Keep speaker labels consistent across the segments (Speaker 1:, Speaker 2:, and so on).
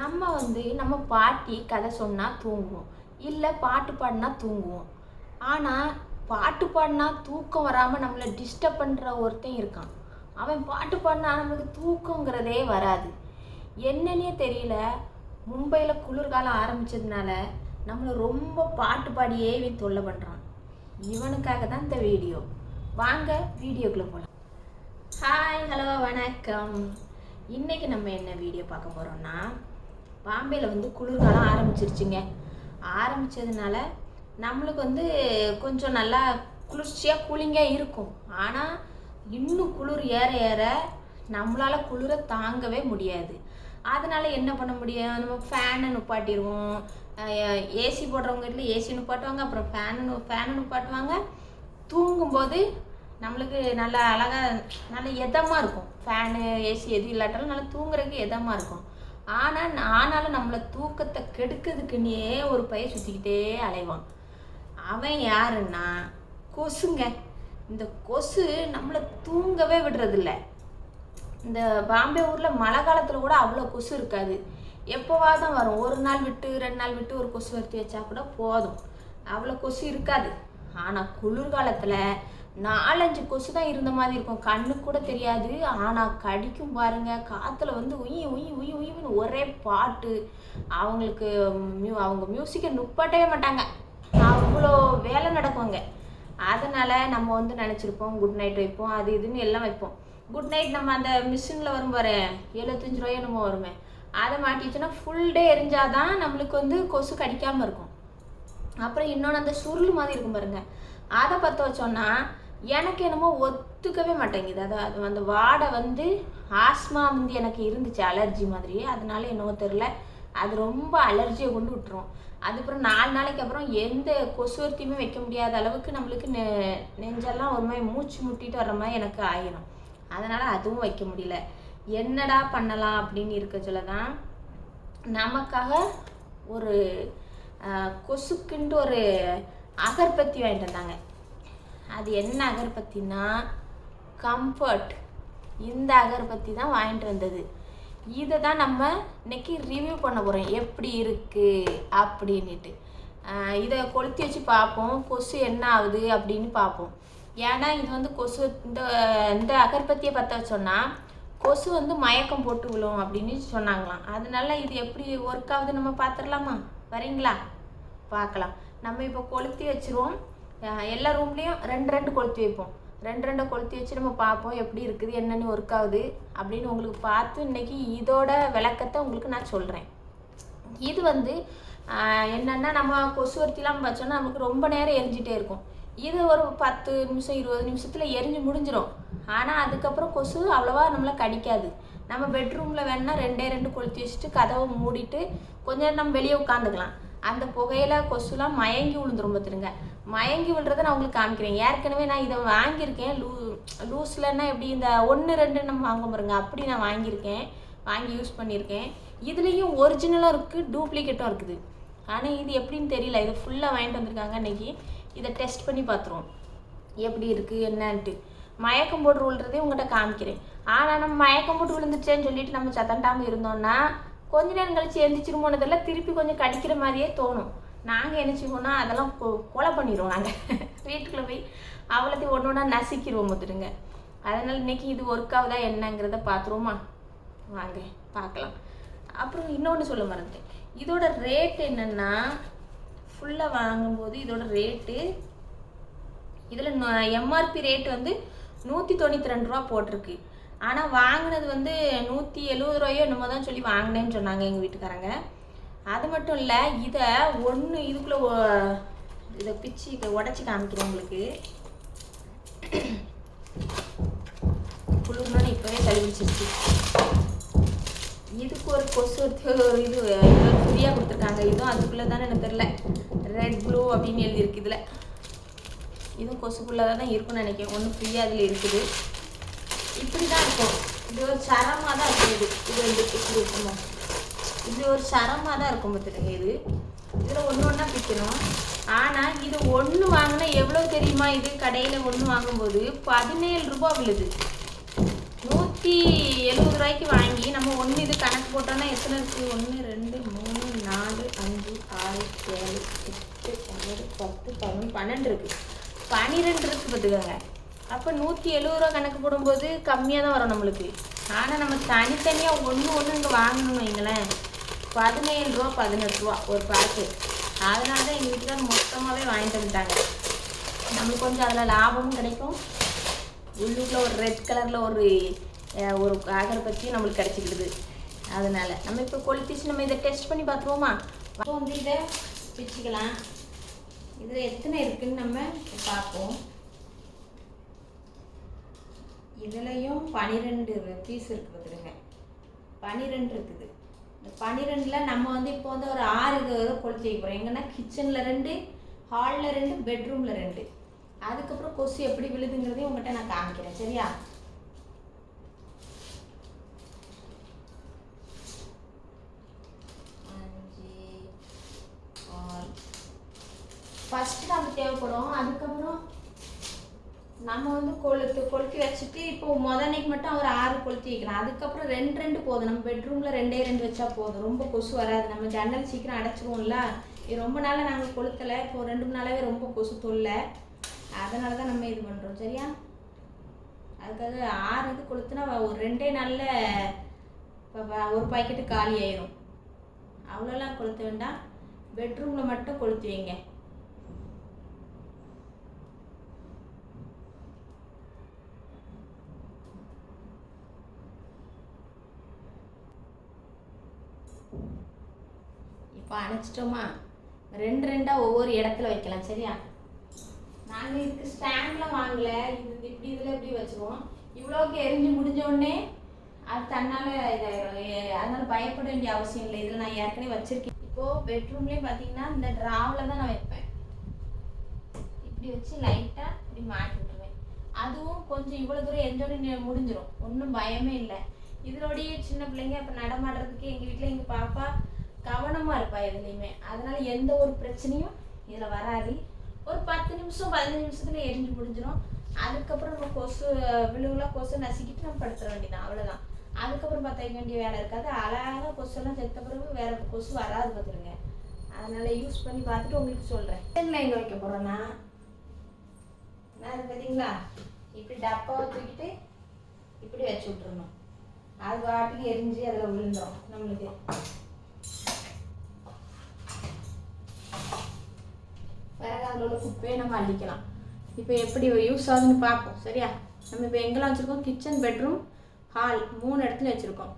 Speaker 1: நம்ம வந்து நம்ம பாட்டி கதை சொன்னால் தூங்குவோம். இல்லை பாட்டு பாடினா தூங்குவோம். ஆனால் பாட்டு பாடினா தூக்கம் வராமல் நம்மளை டிஸ்டர்ப் பண்ணுற ஒருத்தன் இருக்கான். அவன் பாட்டு பாடினா நம்மளுக்கு தூக்கங்கிறதே வராது. என்னன்னே தெரியல. மும்பையில் குளிர்காலம் ஆரம்பித்ததுனால நம்மளை ரொம்ப பாட்டு பாடியே இவன் தொல்லை பண்ணுறான் இவனுக்காக தான் இந்த வீடியோ. வாங்க வீடியோக்குள்ளே போகலாம் ஹாய் ஹலோ வணக்கம். இன்றைக்கி நம்ம என்ன வீடியோ பார்க்க போகிறோம்னா பாம்பேயில் வந்து குளிர்காலம் ஆரம்பிச்சிருச்சுங்க. ஆரம்பித்ததுனால நம்மளுக்கு வந்து கொஞ்சம் நல்லா குளிர்ச்சியாக கூலிங்காக இருக்கும். ஆனால் இன்னும் குளிர் ஏற ஏற நம்மளால் குளிரை தாங்கவே முடியாது. அதனால் என்ன பண்ண முடியும்? நம்ம ஃபேனை நுப்பாட்டிடுவோம் ஏசி போடுறவங்க வீட்டில் ஏசி நுப்பாட்டுவாங்க அப்புறம் ஃபேனு ஃபேனை நுப்பாட்டுவாங்க. தூங்கும்போது நம்மளுக்கு நல்லா அழகாக நல்ல எதமாக இருக்கும். ஃபேனு ஏசி எதுவும் இல்லாட்டாலும் நல்லா தூங்குறதுக்கு எதமாக இருக்கும். ஆனால் ஆனாலும் நம்மளை தூக்கத்தை கெடுக்கிறதுக்குன்னே ஒரு பைய சுற்றிக்கிட்டே அலைவான். அவன் யாருன்னா கொசுங்க. இந்த கொசு நம்மளை தூங்கவே விடுறதில்ல. இந்த பாம்பே ஊரில் மழை காலத்தில் கூட அவ்வளோ கொசு இருக்காது. எப்போவா தான் வரும். ஒரு நாள் விட்டு ரெண்டு நாள் விட்டு ஒரு கொசு வருத்தி வச்சா கூட போதும். அவ்வளோ கொசு இருக்காது. ஆனால் குளிர்காலத்தில் நாலஞ்சு கொசு தான் இருந்த மாதிரி இருக்கும். கண்ணுக்கு கூட தெரியாது. ஆனால் கடிக்கும் பாருங்க. காற்றுல வந்து உயி உயி உயி உயின்னு ஒரே பாட்டு. அவங்களுக்கு மியூ அவங்க மியூசிக்கை நுப்பாட்டவே மாட்டாங்க. அவ்வளோ வேலை நடக்குங்க. அதனால் நம்ம வந்து நினச்சிருப்போம். குட் நைட் வைப்போம். அது இதுன்னு எல்லாம் வைப்போம். குட் நைட் நம்ம அந்த மிஷினில் வரும் பாரு. எழுபத்தஞ்சு ரூபாயோ நம்ம வருமே. அதை மாட்டிச்சுன்னா ஃபுல் டே எரிஞ்சாதான் நம்மளுக்கு வந்து கொசு கடிக்காமல் இருக்கும். அப்புறம் இன்னொன்று அந்த சுருள் மாதிரி இருக்கும் பாருங்க. அதை பற்ற வச்சோன்னா எனக்கு என்னமோ ஒத்துக்கவே மாட்டேங்குது. அதாவது அந்த வாடை வந்து ஆஸ்மா வந்து எனக்கு இருந்துச்சு அலர்ஜி மாதிரி அதனால என்னவோ தெரில அது ரொம்ப அலர்ஜியை கொண்டு விட்டுரும். அதுக்கப்புறம் நாலு நாளைக்கு அப்புறம் எந்த கொசுவர்த்தியுமே வைக்க முடியாத அளவுக்கு நம்மளுக்கு நெ நெஞ்செல்லாம் ஒரு மாதிரி மூச்சு முட்டிட்டு வர்ற மாதிரி எனக்கு ஆயிரும். அதனால் அதுவும் வைக்க முடியல. என்னடா பண்ணலாம் அப்படின்னு இருக்க சொல்ல தான் நமக்காக ஒரு கொசுக்குன்ட்டு ஒரு அகர்பத்தி வாங்கிட்டு வந்தாங்க. அது என்ன அகர்பத்தினா கம்ஃபர்ட் இந்த அகர்பத்தி தான் வாங்கிட்டு வந்தது. இதை தான் நம்ம இன்னைக்கு ரிவ்யூ பண்ண போகிறோம் எப்படி இருக்குது அப்படின்ட்டு இதை கொளுத்தி வச்சு பார்ப்போம். கொசு என்ன ஆகுது அப்படின்னு பார்ப்போம். ஏன்னா இது வந்து கொசு இந்த இந்த அகர்பத்தியை பற்ற வச்சோன்னா கொசு வந்து மயக்கம் போட்டு விழும் அப்படின்னு சொன்னாங்களாம். அதனால இது எப்படி ஒர்க் ஆகுது நம்ம பார்த்துடலாமா? வரீங்களா? பார்க்கலாம். நம்ம இப்போ கொளுத்தி வச்சிருவோம். எல்லா ரூம்லேயும் ரெண்டு ரெண்டு கொளுத்தி வைப்போம். ரெண்டு ரெண்டை கொளுத்தி வச்சு நம்ம பார்ப்போம் எப்படி இருக்குது என்னென்னு ஒர்க் ஆகுது அப்படின்னு உங்களுக்கு பார்த்து இன்னைக்கு இதோட விளக்கத்தை உங்களுக்கு நான் சொல்கிறேன் இது வந்து என்னென்னா நம்ம கொசுவர்த்திலாம் வச்சோன்னா நமக்கு ரொம்ப நேரம் எரிஞ்சிட்டே இருக்கும். இது ஒரு பத்து நிமிஷம் இருபது நிமிஷத்தில் எரிஞ்சு முடிஞ்சிடும் ஆனால் அதுக்கப்புறம் கொசு அவ்வளோவா நம்மளை கடிக்காது. நம்ம பெட்ரூமில் வேணால் ரெண்டே ரெண்டு கொளுத்தி வச்சுட்டு கதவை மூடிட்டு கொஞ்ச நேரம் நம்ம வெளியே உட்காந்துக்கலாம். அந்த புகையில கொசுலாம் மயங்கி விழுந்துரும் பார்த்துருங்க. மயங்கி விழுறத நான் உங்களுக்கு காமிக்கிறேன். ஏற்கனவே நான் இதை வாங்கியிருக்கேன். லூ லூஸ்லன்னா எப்படி இந்த ஒன்று ரெண்டு நம்ம வாங்க பாருங்க. அப்படி நான் வாங்கியிருக்கேன். வாங்கி யூஸ் பண்ணியிருக்கேன். இதுலேயும் ஒரிஜினலும் இருக்குது டூப்ளிகேட்டும் இருக்குது. ஆனால் இது எப்படின்னு தெரியல. இது ஃபுல்லாக வாங்கிட்டு வந்திருக்காங்க இன்றைக்கி இதை டெஸ்ட் பண்ணி பார்த்துருவோம். எப்படி இருக்குது என்னன்ட்டு. மயக்கம் போட்டு விழுறதே உங்கள்கிட்ட காமிக்கிறேன். ஆனால் நம்ம மயக்கம் போட்டு விழுந்துச்சேன்னு சொல்லிட்டு நம்ம சத்தண்டாமல் இருந்தோம்னா கொஞ்ச நேரம் கழிச்சு எந்திரிச்சிருமோனதெல்லாம் திருப்பி கொஞ்சம் கடிக்கிற மாதிரியே தோணும். நாங்கள் என்ன செய்வோம்னா அதெல்லாம் கொ- கொலை பண்ணிடுவோம் நாங்கள் வீட்டுக்குள்ளே போய் அவ்வளோத்தையும் ஒன்று ஒன்றா நசுக்கிடுவோம் பார்த்துடுங்க அதனால் இன்னைக்கு இது ஒர்க் ஆகுதா என்னங்கிறத பார்த்துருவோமா வாங்க பார்க்கலாம் அப்புறம் இன்னொன்று சொல்ல மறந்துட்டேன். இதோட ரேட் என்னென்னா ஃபுல்லாக வாங்கும்போது இதோட ரேட்டு இதில் எம்ஆர்பி ரேட் வந்து நூற்றி தொண்ணூற்றி ரெண்டு ரூபா போட்டிருக்கு. ஆனால் வாங்கினது வந்து நூற்றி எழுபது ரூபாயோ என்னமோ தான் சொல்லி வாங்கினேன்னு சொன்னாங்க எங்கள் வீட்டுக்காரங்க. அது மட்டும் இல்லை இதை ஒன்று இதுக்குள்ளே இதை பிச்சு உடச்சி காமிக்கிறேன் உங்களுக்கு. குளிர்னு இப்போவே கழிவிச்சிருச்சு. இதுக்கு ஒரு கொசு ஒரு இது ஃப்ரீயாக கொடுத்துருக்காங்க. இதுவும் அதுக்குள்ளே தானே எனக்கு தெரில ரெட் ப்ளூ அப்படின்னு எழுதியிருக்கு இதில். இதுவும் கொசுக்குள்ளே தான் இருக்கும்னு நினைக்கிறேன். ஒன்று ஃப்ரீயாக அதில் இருக்குது. இருக்கும் இது ஒரு சரமாக தான் இருக்கும் இது. இது வந்து இப்படி இருக்குமோ? இது ஒரு சரமாக தான் இருக்கும் பார்த்துருங்க இது. இதில் ஒன்று ஒன்றா பிக்கணும். ஆனால் இது ஒன்று வாங்கினா எவ்வளோ தெரியுமா இது? கடையில் ஒன்று வாங்கும்போது பதினேழு ரூபாய் விழுது. நூற்றி எழுபது ரூபாய்க்கு வாங்கி நம்ம ஒன்று இது கணக்கு போட்டோம்னா எத்தனை இருக்குது ஒன்று ரெண்டு மூணு நாலு அஞ்சு ஆறு ஏழு எட்டு ஒன்பது பத்து பதினொன்று பன்னெண்டு இருக்குது பன்னிரெண்டு இருக்குது பார்த்துக்கோங்க. அப்போ நூற்றி எழுபது ரூபா கணக்கு போடும்போது கம்மியாக தான் வரும் நம்மளுக்கு. ஆனால் நம்ம தனித்தனியாக ஒன்று ஒன்று இங்கே வாங்கணும் வைங்களேன். பதினேழு ரூபா பதினெட்டு ரூபா ஒரு பேக்கு அதனால தான் எங்கள் வீட்டில் மொத்தமாகவே வாங்கிட்டு வந்துட்டாங்க. நம்மளுக்கு கொஞ்சம் அதில் லாபமும் கிடைக்கும். உள்ளூரில் ஒரு ரெட் கலரில் ஒரு ஒரு அகர்பத்தி நம்மளுக்கு கிடச்சிக்கிடுது. அதனால் நம்ம இப்போ கொளுத்திச்சு நம்ம இதை டெஸ்ட் பண்ணி பார்த்துருவோமா? வந்து இதை பிச்சுக்கலாம். இதில் எத்தனை இருக்குதுன்னு நம்ம பார்ப்போம். இதுலேயும் பனிரெண்டு பீஸ் இருக்குது பார்த்துருங்க பனிரெண்டு இருக்குது. இந்த பனிரெண்டில் நம்ம வந்து இப்போ வந்து ஒரு ஆறு இது கொளுத்தி வைக்க போகிறோம் எங்கன்னா கிச்சனில் ரெண்டு ஹாலில் ரெண்டு பெட்ரூமில் ரெண்டு. அதுக்கப்புறம் கொசு எப்படி விழுதுங்கிறதையும் உங்கள்கிட்ட நான் காமிக்கிறேன். சரியா? இப்போ முத அன்னைக்கு மட்டும் ஒரு ஆறு கொளுத்தி வைக்கலாம் அதுக்கப்புறம் ரெண்டு ரெண்டு போதும். நம்ம பெட்ரூமில் ரெண்டே ரெண்டு வச்சா போதும். ரொம்ப கொசு வராது. நம்ம ஜன்னல் சீக்கிரம் அடைச்சிருவோம்ல. இது ரொம்ப நாளாக நாங்கள் கொளுத்தலை. இப்போ ரெண்டு மூணு நாளாவே ரொம்ப கொசு தொல்லை. அதனால தான் நம்ம இது பண்ணுறோம் சரியா? அதுக்காக ஆறு இது கொளுத்துனா ஒரு ரெண்டே நாளில் இப்போ ஒரு பாக்கெட்டு காலி ஆயிரும். அவ்வளோலாம் கொளுத்த வேண்டாம். பெட்ரூமில் மட்டும் கொளுத்து வைங்க. இப்போ அணைச்சிட்டோமா? ரெண்டு ரெண்டாக ஒவ்வொரு இடத்துல வைக்கலாம் சரியா? நாங்கள் இதுக்கு ஸ்டாண்டில் வாங்கல. இது இப்படி இதில் இப்படி வச்சுருவோம். இவ்வளோக்கு எரிஞ்சு முடிஞ்ச உடனே அது தன்னால் இதாகிடும் அதனால் பயப்பட வேண்டிய அவசியம் இல்லை. இதில் நான் ஏற்கனவே வச்சுருக்கேன். இப்போது பெட்ரூம்லேயே பார்த்தீங்கன்னா இந்த ட்ராவில் தான் நான் வைப்பேன். இப்படி வச்சு லைட்டாக இப்படி மாட்டி விட்டுருவேன். அதுவும் கொஞ்சம் இவ்வளோ தூரம் எரிஞ்சோடனே முடிஞ்சிடும் ஒன்றும் பயமே இல்லை. இதனோடய சின்ன பிள்ளைங்க இப்போ நடமாடுறதுக்கு எங்கள் வீட்டில் எங்கள் பாப்பா கவனமாக இருப்பா எதுலேயுமே. அதனால எந்த ஒரு பிரச்சனையும் இதில் வராது. ஒரு பத்து நிமிஷம் பதினஞ்சு நிமிஷத்துல எரிஞ்சு முடிஞ்சிடும் அதுக்கப்புறம் நம்ம கொசு விழுவுலாம் கொசு நசுக்கிட்டு நம்ம படுத்துற வேண்டியதான் அவ்வளோதான் அதுக்கப்புறம் பார்த்து வேண்டிய வேலை இருக்காது. அழகாக கொசுலாம் செத்த பிறகு வேற கொசு வராது பார்த்துருங்க அதனால யூஸ் பண்ணி பார்த்துட்டு உங்களுக்கு சொல்கிறேன் கிச்சனில் வைக்க போகிறோன்னா நான் இது பார்த்தீங்களா? இப்படி டப்பாவை தூக்கிட்டு இப்படி வச்சு விட்டுறணும். அது பாட்டுக்கு எரிஞ்சு அதில் விழுந்துடும் நம்மளுக்கு பிறகு அதில் உள்ள குப்பையை நம்ம அள்ளிக்கலாம். இப்போ எப்படி யூஸ் ஆகுதுன்னு பார்ப்போம். சரியா? நம்ம இப்போ எங்கெல்லாம் வச்சுருக்கோம்? கிச்சன் பெட்ரூம் ஹால் மூணு இடத்துல வச்சுருக்கோம்.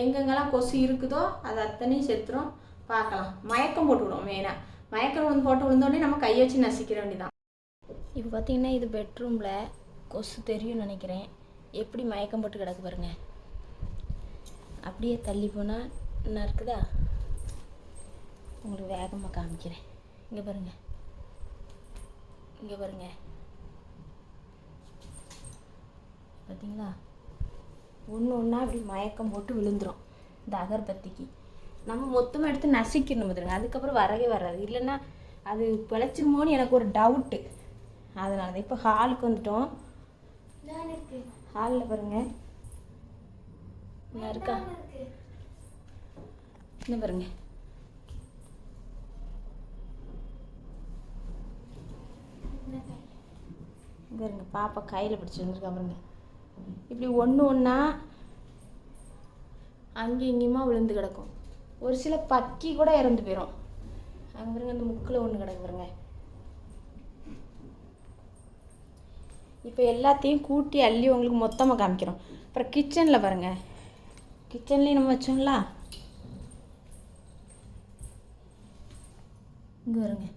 Speaker 1: எங்கெங்கெல்லாம் கொசு இருக்குதோ அது அத்தனையும் செத்துரும். பார்க்கலாம். மயக்கம் போட்டு விடுவோம் மெயினாக மயக்கம் வந்து போட்டு விழுந்தோடனே நம்ம கையை வச்சு நசிக்கிற வேண்டியதான் இப்போ பார்த்தீங்கன்னா இது பெட்ரூமில் கொசு தெரியும்னு நினைக்கிறேன். எப்படி மயக்கம் போட்டு கிடக்கு பாருங்க. அப்படியே தள்ளி போனால் என்ன இருக்குதா? உங்களுக்கு வேகமாக காமிக்கிறேன். இங்கே பாருங்கள் இங்கே பாருங்க. பார்த்தீங்களா ஒன்று ஒன்றா அப்படி மயக்கம் போட்டு விழுந்துரும் இந்த அகர்பத்திக்கு. நம்ம மொத்தமாக எடுத்து நசிக்கணும் பார்த்துருங்க அதுக்கப்புறம் வரவே வராது. இல்லைன்னா அது பிழைச்சிருமோன்னு எனக்கு ஒரு டவுட்டு அதனால தான் இப்போ ஹாலுக்கு வந்துட்டோம். ஹாலில் பாருங்க. இருக்கா? என்ன பாருங்க. இங்கே இருங்க பாப்பா கையில் பிடிச்சி வந்துருக்கா பாருங்க. இப்படி ஒன்று ஒன்றா அங்கேயும் இங்கேயுமா விழுந்து கிடக்கும். ஒரு சில பக்கி கூட இறந்து போயிடும் அங்கே பாருங்க அந்த முக்கில் ஒன்று கிடக்கு பாருங்க. இப்போ எல்லாத்தையும் கூட்டி அள்ளி உங்களுக்கு மொத்தமாக காமிக்கிறோம். அப்புறம் கிச்சனில் பாருங்கள் கிச்சன்லேயும் நம்ம வச்சோங்களா இங்கே வருங்க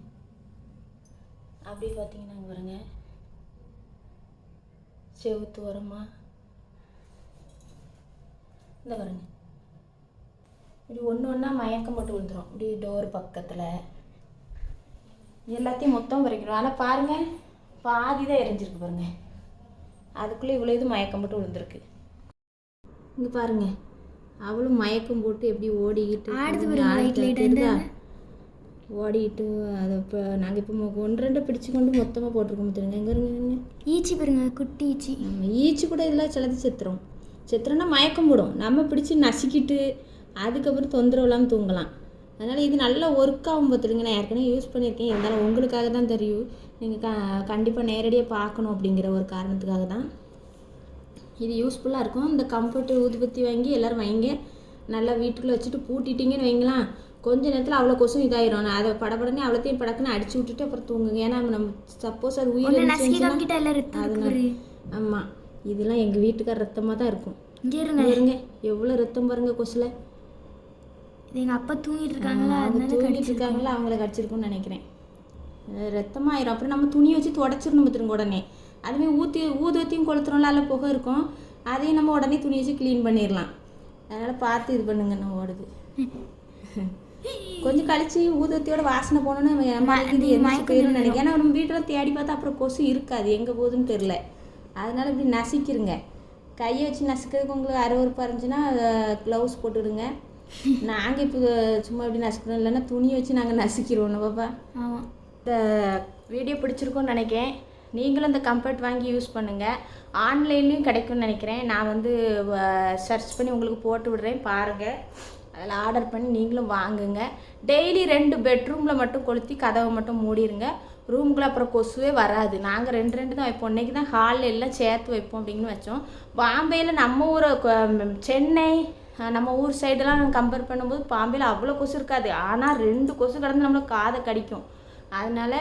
Speaker 1: அப்படி பார்த்தீங்கன்னா இங்கே வருங்க செவுத்து ஓரமா? இந்த பாருங்க. இப்படி ஒன்று ஒன்றா மயக்கம் போட்டு விழுந்துரும். இப்படி டோர் பக்கத்தில். எல்லாத்தையும் மொத்தம் பறிக்கணும் ஆனால் பாருங்கள் பாதி தான் எரிஞ்சிருக்கு பாருங்க. அதுக்குள்ளே இவ்வளோ இது மயக்கம் போட்டு விழுந்திருக்கு. இங்கே பாருங்க. அவளும் மயக்கம் போட்டு எப்படி ஓடிக்கிட்டு
Speaker 2: ஆடுது
Speaker 1: ஓடிக்கிட்டு அதை இப்போ நாங்கள் இப்போ ஒன்று ரெண்டு பிடிச்சு கொண்டு மொத்தமாக போட்டிருக்கோம் தெரியுங்க எங்கே இருங்க
Speaker 2: ஈச்சி பாருங்க குட்டி ஈச்சி.
Speaker 1: நம்ம ஈச்சு கூட இதில் சிலது செத்துரும். செத்துறோன்னா மயக்கம் போடும். நம்ம பிடிச்சி நசுக்கிட்டு அதுக்கப்புறம் தொந்தரவு இல்லாமல் தூங்கலாம். அதனால் இது நல்ல ஒர்க் ஆகும் பார்த்துடுங்க நான் ஏற்கனவே யூஸ் பண்ணியிருக்கேன். இருந்தாலும் உங்களுக்காக தான் தெரியும். நீங்கள் க கண்டிப்பாக நேரடியாக பார்க்கணும் அப்படிங்கிற ஒரு காரணத்துக்காக தான். இது யூஸ்ஃபுல்லாக இருக்கும். இந்த கம்ஃபர்ட்டு ஊதுபத்தி வாங்கி எல்லோரும் வைங்க. நல்லா வீட்டுக்குள்ளே வச்சுட்டு பூட்டிட்டீங்கன்னு வைங்களேன். கொஞ்ச நேரத்தில் அவ்வளோ கொசும் இதாயிரும். நான் அதை படபடனே அவ்வளோத்தையும் படக்குன்னு அடிச்சு விட்டுட்டு அப்புறம் தூங்குங்க. ஏன்னா நம்ம சப்போஸ் அது உயிர் அதனால. ஆமாம் இதெல்லாம் எங்கள் வீட்டுக்கார ரத்தமாக தான் இருக்கும்.
Speaker 2: இங்கே இருங்க.
Speaker 1: பாருங்க எவ்வளோ ரத்தம் பாருங்க கொசுல.
Speaker 2: இது எங்க அப்பா தூங்கிட்டு இருக்காங்களா?
Speaker 1: அவங்க தூங்கிட்டு இருக்காங்களா? அவங்கள கடிச்சிருக்கும்னு நினைக்கிறேன். ரத்தமாயிரும். அப்புறம் நம்ம துணியை வச்சு தொடச்சிடணும் பார்த்துருங்க உடனே. அதுவே ஊற்றி ஊதுவத்தையும் கொளுத்துறோம்ல அதில் புகை இருக்கும். அதையும் நம்ம உடனே துணி வச்சு க்ளீன் பண்ணிடலாம். அதனால் பார்த்து இது பண்ணுங்க நம்ம ஓடுது. கொஞ்சம் கழிச்சு ஊதுவத்தியோட வாசனை போனோன்னா நம்ம இது போயிடும் நினைக்கிறேன். ஏன்னா நம்ம வீட்டில் தேடி பார்த்தா அப்புறம் கொசு இருக்காது. எங்கே போகுதுன்னு தெரில அதனால இப்படி நசிக்கிருங்க கையை வச்சு நசுக்கிறதுக்கு உங்களுக்கு அருவறுப்பாக இருந்துச்சுன்னா க்ளவுஸ் போட்டுடுங்க. நாங்கள் இப்போ சும்மா இப்படி நசுக்கிறோம். இல்லைன்னா துணியை வச்சு நாங்கள் நசுக்கிடுவோம் பாப்பா?
Speaker 3: இந்த வீடியோ பிடிச்சிருக்கும்னு நினைக்கிறேன். நீங்களும் இந்த கம்ஃபர்ட் வாங்கி யூஸ் பண்ணுங்கள் ஆன்லைன்லேயும் கிடைக்கும்னு நினைக்கிறேன். நான் வந்து சர்ச் பண்ணி உங்களுக்கு போட்டு விடுறேன். பாருங்கள் அதில் ஆர்டர் பண்ணி நீங்களும் வாங்குங்க. டெய்லி ரெண்டு பெட்ரூமில் மட்டும் கொளுத்தி கதவை மட்டும் மூடிடுங்க ரூமுக்குள்ளே அப்புறம் கொசுவே வராது. நாங்கள் ரெண்டு ரெண்டு தான் வைப்போம். இன்றைக்கி தான் ஹாலில் எல்லாம் சேர்த்து வைப்போம் அப்படின்னு வச்சோம். பாம்பேயில் நம்ம ஊரை சென்னை நம்ம ஊர் சைடெல்லாம் கம்பேர் பண்ணும்போது பாம்பேயில் அவ்வளோ கொசு இருக்காது. ஆனால் ரெண்டு கொசு கடந்து நம்மளுக்கு காதை கடிக்கும். அதனால்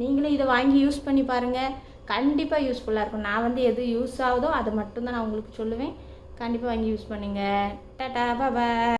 Speaker 3: நீங்களும் இதை வாங்கி யூஸ் பண்ணி பாருங்கள் கண்டிப்பாக யூஸ்ஃபுல்லாக இருக்கும். நான் வந்து எது யூஸ் ஆகுதோ அதை மட்டும்தான் நான் உங்களுக்கு சொல்லுவேன். கண்டிப்பாக வாங்கி யூஸ் பண்ணுங்கள் டாட்டா பாபா